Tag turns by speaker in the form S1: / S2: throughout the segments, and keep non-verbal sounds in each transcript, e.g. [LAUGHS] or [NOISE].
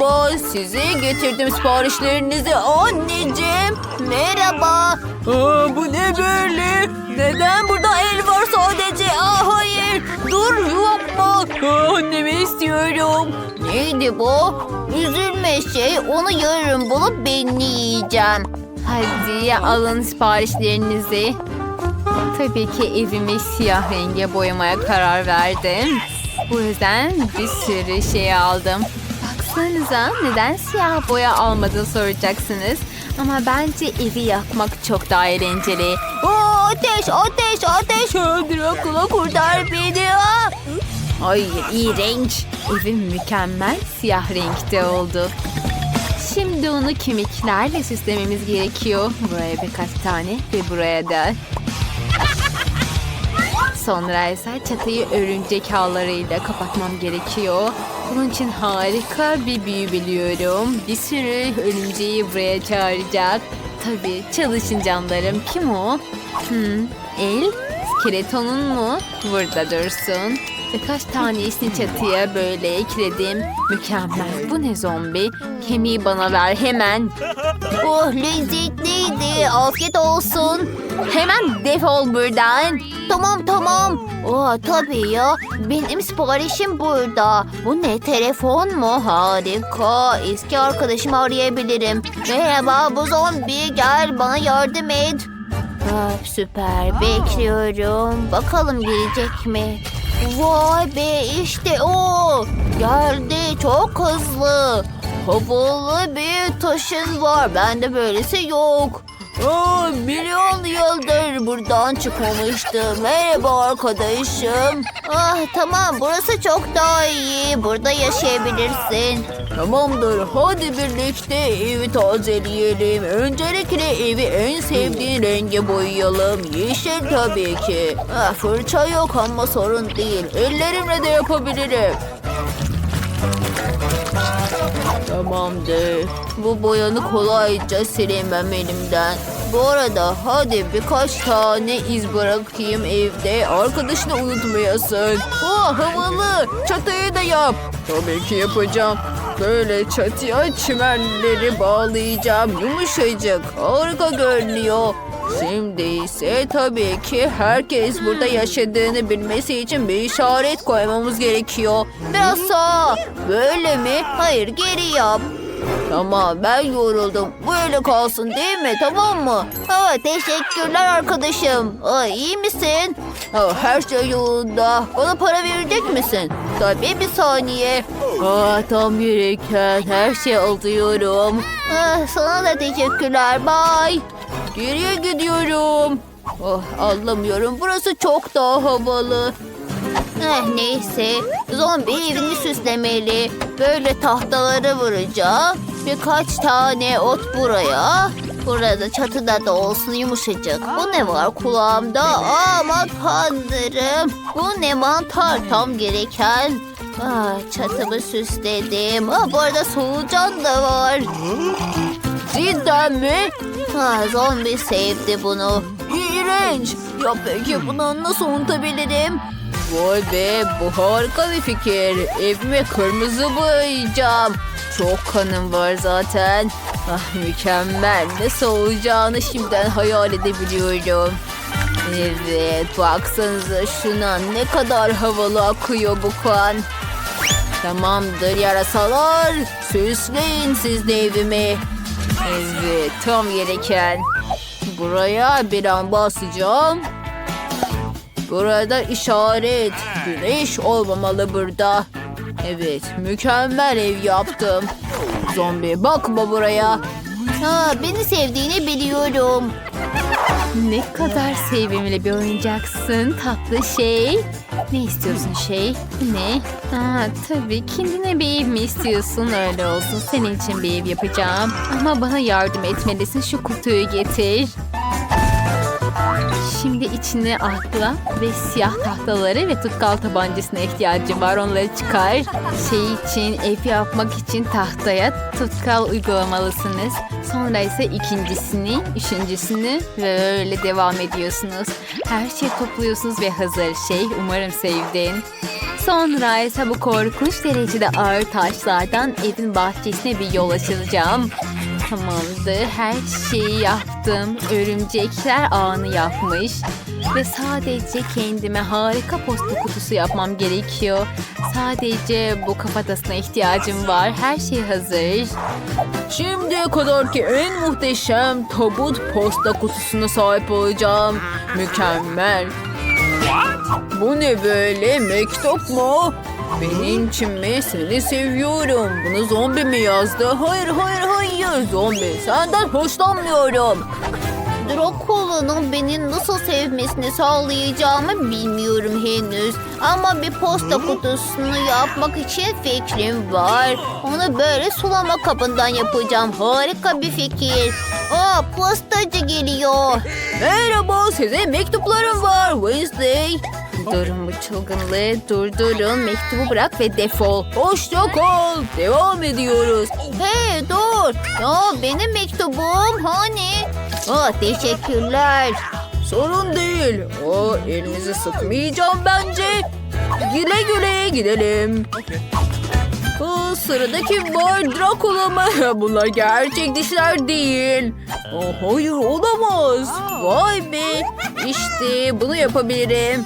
S1: Merhaba, size getirdim siparişlerinizi anneciğim. Merhaba. Aa, bu ne böyle? Neden burada el var sadece? Aa, hayır, dur yapma. Aa, annemi istiyorum. Neydi bu? Üzülme şey, onu yarın bulup ben yiyeceğim. Hadi alın siparişlerinizi. Tabii ki evimi siyah renge boyamaya karar verdim. Bu yüzden bir sürü şey aldım. Baksanıza neden siyah boya almadığını soracaksınız. Ama bence evi yakmak çok daha eğlenceli. Oo, ateş, ateş, ateş. Dracula kurtar beni. Hayır, iğrenç. Evim mükemmel siyah renkte oldu. Şimdi onu kemiklerle süslememiz gerekiyor. Buraya birkaç tane ve buraya da. Sonra ise çatıyı örümcek ağlarıyla kapatmam gerekiyor. Bunun için harika bir büyü biliyorum. Bir sürü örümceği buraya çağıracak. Tabii çalışın canlarım. Kim o? Hmm, el? Skeletonun mu? Burada dursun. Birkaç tanesini çatıya böyle ekledim. Mükemmel. Bu ne zombi? Kemiği bana ver hemen. Oh lezzetliydi. Afiyet olsun. Hemen defol buradan. Tamam tamam. Oh tabii ya. Benim siparişim burada. Bu ne telefon mu? Harika. Eski arkadaşımı arayabilirim. Merhaba bu zombi gel bana yardım et. Ah, süper bekliyorum. Bakalım gelecek mi? Vay be işte o. Geldi çok hızlı. Havalı bir taşın var. Bende böylesi yok. Aa, milyon yıldır buradan çıkmamıştım. Merhaba arkadaşım. Ah tamam burası çok daha iyi. Burada yaşayabilirsin. Tamamdır. Hadi birlikte evi tazeleyelim. Öncelikle evi en sevdiğin renge boyayalım. Yeşil tabii ki. Ah, fırça yok ama sorun değil. Ellerimle de yapabilirim. Tamamdır. Bu boyanı kolayca silemem elimden. Bu arada hadi birkaç tane iz bırakayım evde. Arkadaşını unutmayasın. Oh havalı. Çatıyı da yap. Tabii ki yapacağım. Böyle çatıya çimenleri bağlayacağım. Yumuşacık. Harika görünüyor. Şimdi ise tabii ki herkes burada yaşadığını bilmesi için bir işaret koymamız gerekiyor. Biraz sağa. Böyle mi? Hayır geri yap. Tamam ben yoruldum. Böyle kalsın değil mi? Tamam mı? Ha, teşekkürler arkadaşım. Aa, iyi misin? Ha, her şey yolunda. Bana para verecek misin? Tabii bir saniye. Aa, tam gereken her şey alıyorum. Ah, sana da teşekkürler. Bye. Geriye gidiyorum. Oh, anlamıyorum. Burası çok daha havalı. Eh neyse. Zombi evini süslemeli. Böyle tahtaları vuracağım. Birkaç tane ot buraya. Burada çatıda da olsun yumuşacık. Bu ne var kulağımda? Aman tanrım. Bu ne mantar tam gereken. Ah, çatımı süsledim. Ah, bu arada solucan da var. Cidden mi? Ha, zombi sevdi bunu. İğrenç. Ya peki bunu nasıl unutabilirim? Vay be bu harika bir fikir. Evime kırmızı boyayacağım. Çok kanım var zaten. Ah mükemmel. Nasıl olacağını şimdiden hayal edebiliyorum. Evet baksanıza şuna ne kadar havalı akıyor bu kan. Tamamdır yarasalar. Süsleyin siz de evimi. Evet tam gereken. Buraya bir an basacağım. Burada işaret. Güneş olmamalı burada. Evet, mükemmel ev yaptım. Zombi bakma buraya. Ha, beni sevdiğini biliyorum. Ne kadar sevimli bir oyuncaksın tatlı şey. Ne istiyorsun şey? Ne? Ha, tabii kendine bir ev mi istiyorsun? Öyle olsun. Senin için bir ev yapacağım. Ama bana yardım etmelisin. Şu kutuyu getir. Şimdi içine atla ve siyah tahtaları ve tutkal tabancasına ihtiyacım var. Onları çıkar. Şey için ev yapmak için tahtaya tutkal uygulamalısınız. Sonra ise ikincisini, üçüncüsünü ve öyle devam ediyorsunuz. Her şeyi topluyorsunuz ve hazır şey. Umarım sevdin.
S2: Sonra ise bu korkunç derecede ağır taşlardan evin bahçesine bir yol açılacağım. Tamamdır. Her şeyi yaptım. Örümcekler ağını yapmış. Ve sadece kendime harika posta kutusu yapmam gerekiyor. Sadece bu kafatasına ihtiyacım var. Her şey hazır.
S1: Şimdiye kadarki en muhteşem tabut posta kutusuna sahip olacağım. Mükemmel. Bu ne böyle? Mektup mu? Benim için mi? Seni seviyorum. Bunu zombi mi yazdı? Hayır, hayır, hayır. Zombi, senden hoşlanmıyorum.
S3: Drakula'nın beni nasıl sevmesini sağlayacağımı bilmiyorum henüz. Ama bir posta kutusunu yapmak için fikrim var. Onu böyle sulama kabından yapacağım. Harika bir fikir. Aa postacı geliyor.
S1: Merhaba, size mektuplarım var Wednesday.
S2: Durun bu çılgınlığı. Durdurun. Mektubu bırak ve defol.
S1: Hoşça kal. Devam ediyoruz.
S3: Hey dur. Aa, benim mektubum hani? Aa, teşekkürler.
S1: Sorun değil. O elinizi sıkmayacağım bence. Güle güle gidelim. Aa, sırada kim var? Dracula mı? [LAUGHS] Bunlar gerçek dişler değil. Aa, hayır olamaz. Vay be. İşte bunu yapabilirim.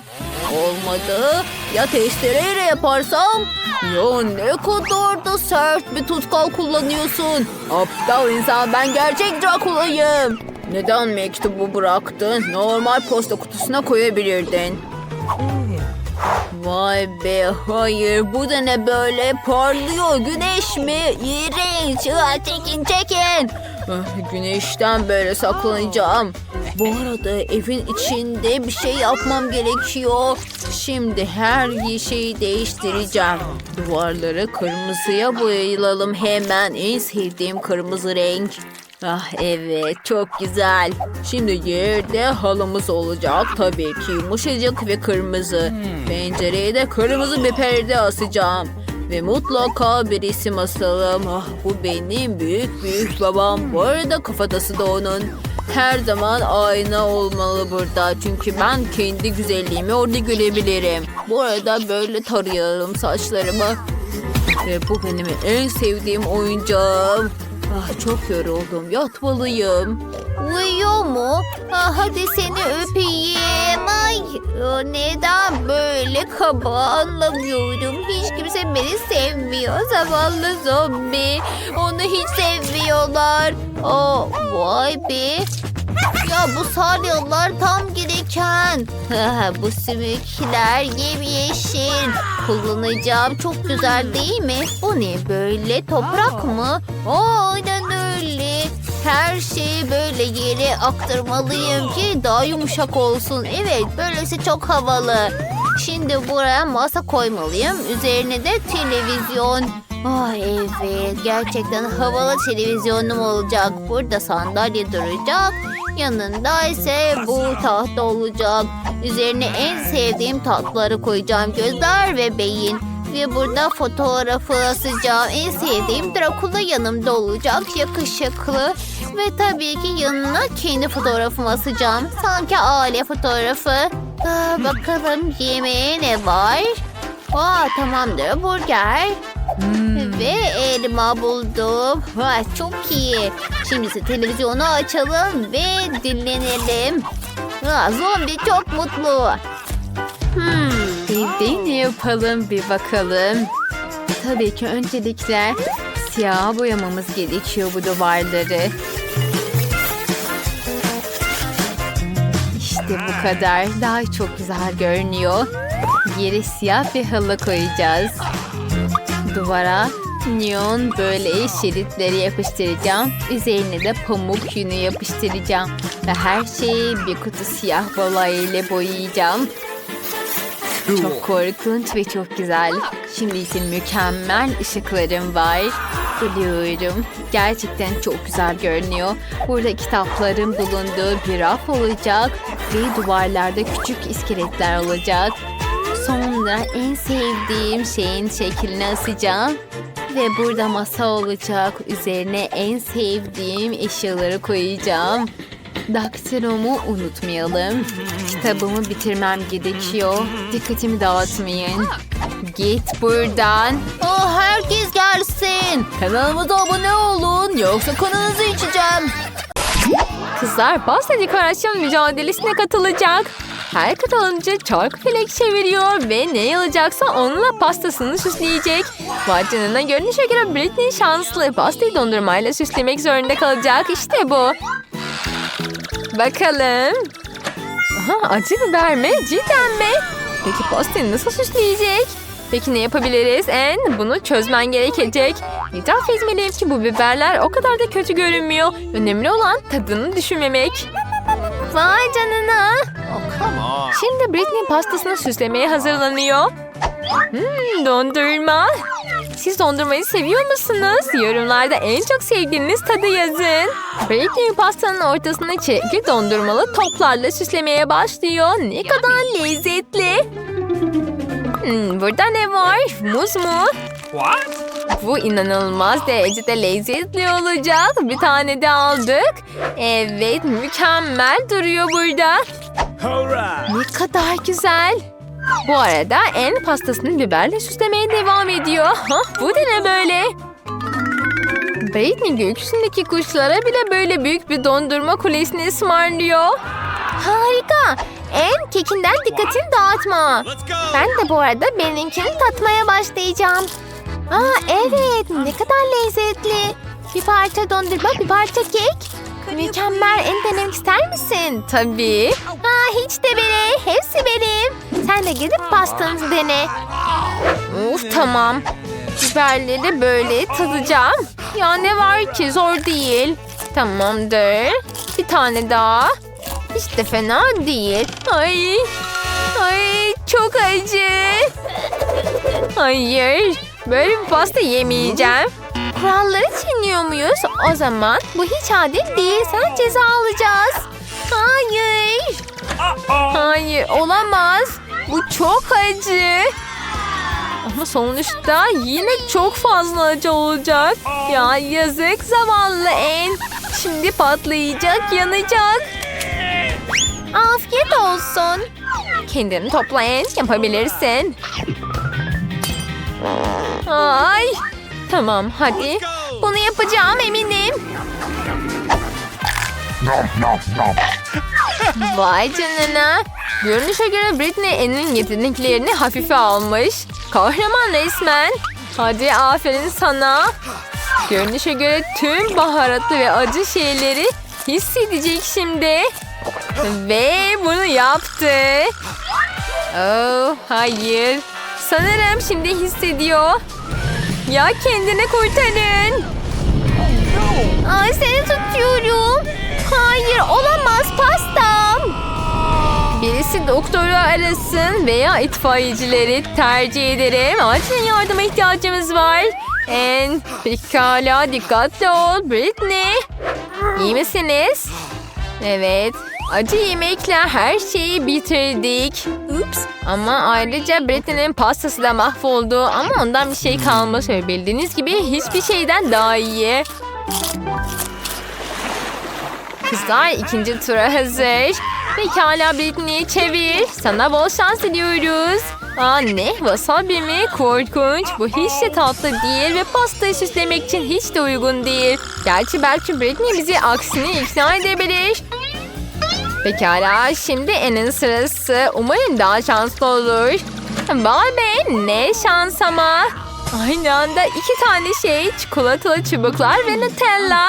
S1: Olmadı. Ya testereyle yaparsam? Ya ne kadar da sert bir tutkal kullanıyorsun. Aptal insan ben gerçek Dracula'yım. Neden mektubu bıraktın? Normal posta kutusuna koyabilirdin. Vay be hayır bu da ne böyle parlıyor güneş mi? İğrenç çekin çekin. Ah, Güneşten böyle saklanacağım. Bu arada evin içinde bir şey yapmam gerekiyor. Şimdi her şeyi değiştireceğim. Duvarları kırmızıya boyayalım hemen. En sevdiğim kırmızı renk. Ah evet çok güzel. Şimdi yerde halımız olacak tabii ki yumuşacık ve kırmızı. Pencereye de kırmızı bir perde asacağım. Ve mutlaka bir isim. Ah bu benim büyük büyük babam. Bu arada kafatası da onun. Her zaman ayna olmalı burada. Çünkü ben kendi güzelliğimi orada görebilirim. Bu arada böyle tarayalım saçlarımı. Ve bu benim en sevdiğim oyuncağım. Ah çok yoruldum. Yatmalıyım.
S3: Uyuyor mu? Aa, hadi seni öpeyim. Ay, aa, neden böyle kaba anlamıyorum. Hiç kimse beni sevmiyor. Zavallı zombi. Onu hiç sevmiyorlar. Aa, vay be. Ya bu salyalar tam gereken. [LAUGHS] bu sümükler yemyeşil. Kullanacağım çok güzel değil mi? Bu ne böyle toprak mı? Aa, aynen öyle. Her şeyi böyle yere aktarmalıyım ki daha yumuşak olsun. Evet böylesi çok havalı. Şimdi buraya masa koymalıyım. Üzerine de televizyon. Ah evet gerçekten havalı televizyonum olacak. Burada sandalye duracak. Yanında ise bu tahta olacak. Üzerine en sevdiğim tatları koyacağım. Gözler ve beyin. Ve burada fotoğrafı asacağım. En sevdiğim Dracula yanımda olacak. Yakışıklı. Ve tabii ki yanına kendi fotoğrafımı asacağım. Sanki aile fotoğrafı. Aa, bakalım yemeğe ne var? Aa, tamamdır burger. Ve elma buldum. Vay çok iyi. Şimdi ise televizyonu açalım ve dinlenelim. Aa, zombi çok mutlu. Hmm.
S2: Evde ne yapalım bir bakalım. Tabii ki öncelikle siyah boyamamız gerekiyor bu duvarları. İşte bu kadar. Daha çok güzel görünüyor. Yere siyah bir halı koyacağız. Duvara neon böyle şeritleri yapıştıracağım. Üzerine de pamuk yünü yapıştıracağım. Ve her şeyi bir kutu siyah boya ile boyayacağım. Çok korkunç ve çok güzel. Şimdi ise mükemmel ışıklarım var. Biliyorum. Gerçekten çok güzel görünüyor. Burada kitapların bulunduğu bir raf olacak. Ve duvarlarda küçük iskeletler olacak. Sonra en sevdiğim şeyin şeklini asacağım. Ve burada masa olacak. Üzerine en sevdiğim eşyaları koyacağım. Daktilomu unutmayalım. Kitabımı bitirmem gerekiyor. Dikkatimi dağıtmayın. Git buradan.
S1: Oh, herkes gelsin. Kanalımıza abone olun yoksa kanınızı içeceğim.
S2: Kızlar pasta dekorasyon mücadelesine katılacak. Her katılımcı çark felek çeviriyor ve ne alacaksa onunla pastasını süsleyecek. Vay canına görünüşe göre Britney şanslı. Pastayı dondurmayla süslemek zorunda kalacak. İşte bu. Bakalım. Aha, acı biber mi? Cidden mi? Peki pastayı nasıl süsleyecek? Peki ne yapabiliriz? En bunu çözmen gerekecek. İtiraf etmeliyim ki bu biberler o kadar da kötü görünmüyor. Önemli olan tadını düşünmemek. Vay canına. Şimdi Britney pastasını süslemeye hazırlanıyor. Hmm, dondurma. Siz dondurmayı seviyor musunuz? Yorumlarda en çok sevdiğiniz tadı yazın. Britney pastanın ortasına çekil dondurmalı toplarla süslemeye başlıyor. Ne kadar lezzetli. Hmm, burada ne var? Muz mu? Bu inanılmaz derecede lezzetli olacak. Bir tane de aldık. Evet mükemmel duruyor burada. Ne kadar güzel. Bu arada en pastasını biberle süslemeye devam ediyor. Bu da ne böyle? Britney gökyüzündeki kuşlara bile böyle büyük bir dondurma kulesini ısmarlıyor. Harika. En kekinden dikkatini dağıtma. Ben de bu arada benimkini tatmaya başlayacağım. Aa evet ne kadar lezzetli. Bir parça dondurma bir parça kek. Mükemmel en denemek ister misin? Tabii. Aa hiç de bile hepsi benim. Sen de gidip pastanızı dene. Of tamam. Biberleri böyle tadacağım. Ya ne var ki zor değil. Tamamdır. Bir tane daha. Hiç de fena değil. Ay. Ay çok acı. Hayır. Böyle bir pasta yemeyeceğim. Kuralları çiğniyor muyuz? O zaman bu hiç adil değil. Sana ceza alacağız. Hayır. Hayır olamaz. Bu çok acı. Ama sonuçta yine çok fazla acı olacak. Ya yazık zavallı en. Şimdi patlayacak, yanacak. Afiyet olsun. Kendini topla en, yapabilirsin. Ay. Tamam hadi. Bunu yapacağım eminim. [LAUGHS] Vay canına. Görünüşe göre Britney Ann'in yeteneklerini hafife almış. Kahraman resmen. Hadi aferin sana. Görünüşe göre tüm baharatlı ve acı şeyleri hissedecek şimdi. Ve bunu yaptı. Oh hayır. Sanırım şimdi hissediyor. Ya kendini kurtarın. Ay seni tutuyorum. Hayır olamaz pastam. Birisi doktoru arasın veya itfaiyecileri tercih ederim. Acil yardıma ihtiyacımız var. En pekala dikkatli ol Britney. İyi misiniz? Evet. Acı yemekle her şeyi bitirdik. Ups. Ama ayrıca Britney'nin pastası da mahvoldu. Ama ondan bir şey kalmış. Ve bildiğiniz gibi hiçbir şeyden daha iyi. Kızlar ikinci tura hazır. Pekala Britney'i çevir. Sana bol şans diliyoruz. Aa ne? Wasabi mi? Korkunç. Bu hiç de tatlı değil ve pastayı süslemek için hiç de uygun değil. Gerçi belki Britney bizi aksini ikna edebilir. Pekala şimdi Anne'in sırası. Umarım daha şanslı olur. Vay ne şans ama. Aynı anda iki tane şey çikolatalı çubuklar ve Nutella.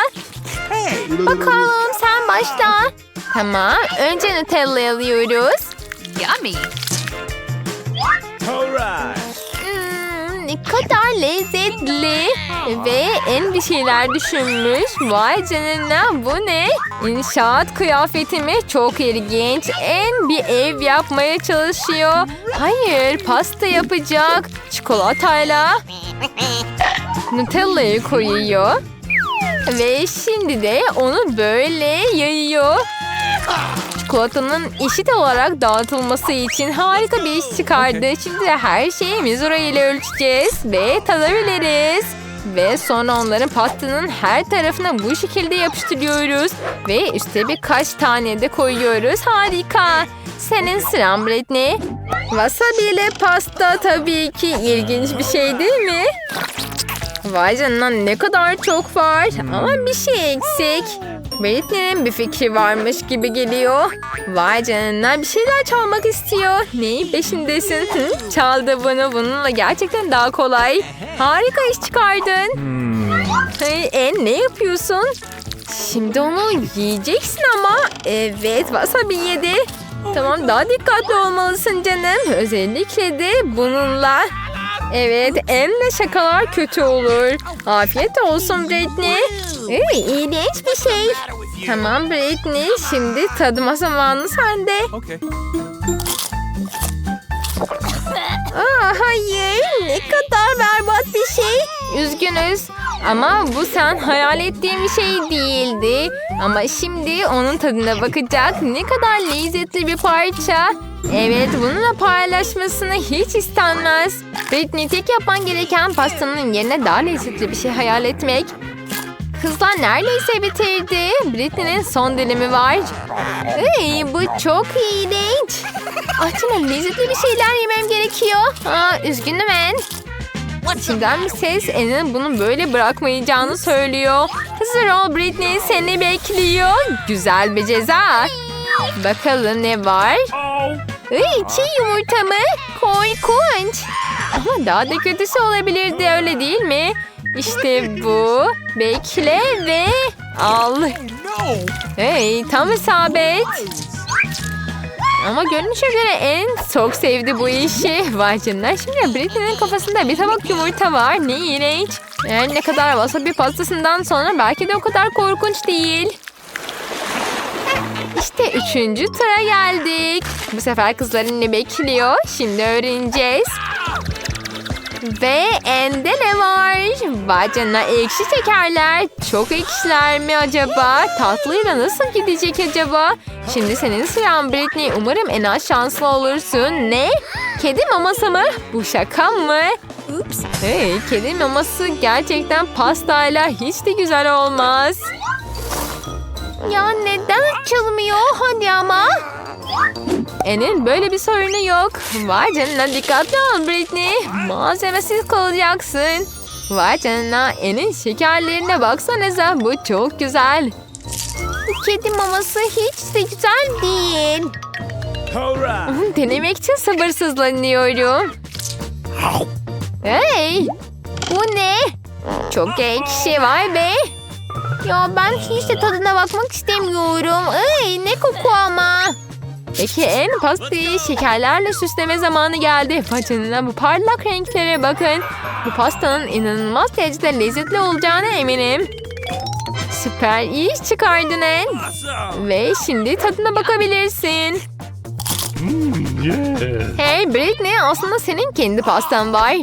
S2: Bakalım sen başla. Tamam önce Nutella alıyoruz.
S3: Yummy.
S2: Hmm, ne kadar lezzetli. Ve en bir şeyler düşünmüş. Vay canına bu ne? İnşaat kıyafetimi çok ilginç. En bir ev yapmaya çalışıyor. Hayır pasta yapacak. Çikolatayla. Nutella'yı koyuyor. Ve şimdi de onu böyle yayıyor. Çikolatanın eşit olarak dağıtılması için harika bir iş çıkardı. Şimdi her şeyi mizura ile ölçeceğiz ve tadabiliriz. Ve sonra onların pastanın her tarafına bu şekilde yapıştırıyoruz. Ve üstte birkaç tane de koyuyoruz. Harika. Senin sıran Britney. Wasabi ile pasta tabii ki ilginç bir şey değil mi? Vay canına ne kadar çok var. Ama bir şey eksik. Britney'nin bir fikri varmış gibi geliyor. Vay canına bir şeyler çalmak istiyor. Neyin peşindesin? Hı? Çaldı bunu. Bununla gerçekten daha kolay. Harika iş çıkardın. Hey, en ne yapıyorsun? Şimdi onu yiyeceksin ama. Evet wasabi yedi. Tamam daha dikkatli olmalısın canım. Özellikle de bununla. Evet Em'le şakalar kötü olur. Afiyet olsun Britney. Ee, iğrenç bir şey. Tamam Britney şimdi tadıma zamanı sende.
S4: Okay.
S2: Aa, hayır ne kadar berbat bir şey. Üzgünüz ama bu sen hayal ettiğin bir şey değildi. Ama şimdi onun tadına bakacak ne kadar lezzetli bir parça. Evet bununla paylaşmasını hiç istenmez. Britney tek yapman gereken pastanın yerine daha lezzetli bir şey hayal etmek. Kızlar neredeyse bitirdi. Britney'nin son dilimi var. Ey, bu çok iğrenç. Açma lezzetli bir şeyler yemem gerekiyor. Aa, üzgünüm en. İçimden bir ses En'in bunu böyle bırakmayacağını söylüyor. Hazır ol Britney seni bekliyor. Güzel bir ceza. Bakalım ne var? Iy, çiğ yumurta mı? Korkunç. Ama daha da kötüsü olabilirdi öyle değil mi? İşte bu. Bekle ve al. Hey tam isabet. Ama görünüşe göre en çok sevdi bu işi. Vay canına. Şimdi Britney'nin kafasında bir tabak yumurta var. Ne iğrenç. Yani ne kadar wasabi pastasından sonra belki de o kadar korkunç değil. İşte üçüncü tura geldik. Bu sefer kızların ne bekliyor? Şimdi öğreneceğiz. Ve ende ne var? Vay canına ekşi şekerler. Çok ekşiler mi acaba? Tatlıyla nasıl gidecek acaba? Şimdi senin sıran Britney. Umarım en az şanslı olursun. Ne? Kedi maması mı? Bu şaka mı? Ups. Hey, kedi maması gerçekten pastayla hiç de güzel olmaz.
S3: Ya neden açılmıyor? Hadi ama.
S2: Enin böyle bir sorunu yok. Vay canına dikkatli ol Britney. Malzemesiz kalacaksın. Vay canına Enin şekerlerine baksanıza bu çok güzel.
S3: Bu kedi maması hiç de güzel değil.
S2: Denemek için sabırsızlanıyorum. Hey! Bu ne? Çok ekşi vay be.
S3: Ya ben hiç de tadına bakmak istemiyorum. Ay ne koku ama.
S2: Peki en pastayı şekerlerle süsleme zamanı geldi. Vay canına bu parlak renklere bakın. Bu pastanın inanılmaz derecede lezzetli olacağına eminim. Süper iyi iş çıkardın En. Ve şimdi tadına bakabilirsin. Hey Britney aslında senin kendi pastan var.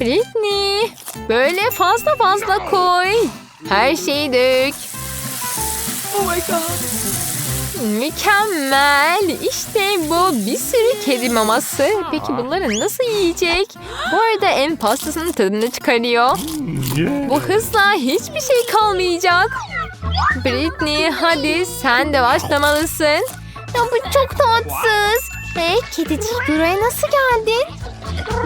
S2: Britney böyle fazla fazla koy. Her şeyi dök.
S4: Oh my god.
S2: Mükemmel. İşte bu bir sürü kedi maması. Peki bunları nasıl yiyecek? Bu arada en pastasının tadını çıkarıyor. Bu hızla hiçbir şey kalmayacak. Britney hadi sen de başlamalısın.
S3: Ya bu çok tatsız. Hey kedicik buraya nasıl geldin?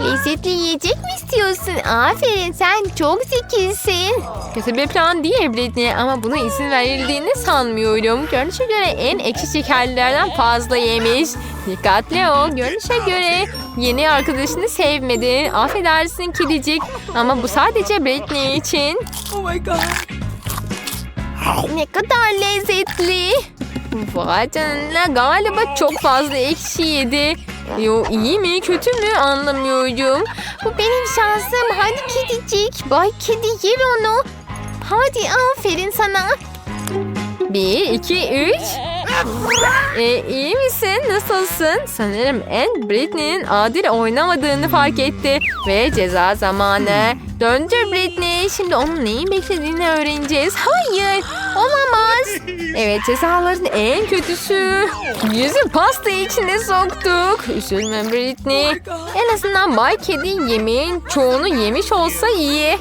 S3: Lezzetli yiyecek mi istiyorsun? Aferin sen çok zekisin.
S2: Kötü bir plan değil Britney ama buna izin verildiğini sanmıyorum. Görünüşe göre en ekşi şekerlerden fazla yemiş. Dikkatli ol. Görünüşe göre yeni arkadaşını sevmedi. Affedersin kedicik ama bu sadece Britney için.
S4: Oh my god.
S3: Ne kadar lezzetli.
S2: Vay canına galiba çok fazla ekşi yedi. Yo iyi mi kötü mü anlamıyorum.
S3: Bu benim şansım. Hadi kedicik. Bay kedi yer onu. Hadi aferin sana.
S2: Bir, iki, üç. E, iyi misin? Nasılsın? Sanırım en Britney'nin adil oynamadığını fark etti. Ve ceza zamanı. Döndür Britney. Şimdi onun neyi beklediğini öğreneceğiz. Hayır. Olamaz. Evet cezaların en kötüsü. Yüzü pasta içine soktuk. Üzülme Britney. En azından Bay Kedi yemeğin çoğunu yemiş olsa iyi.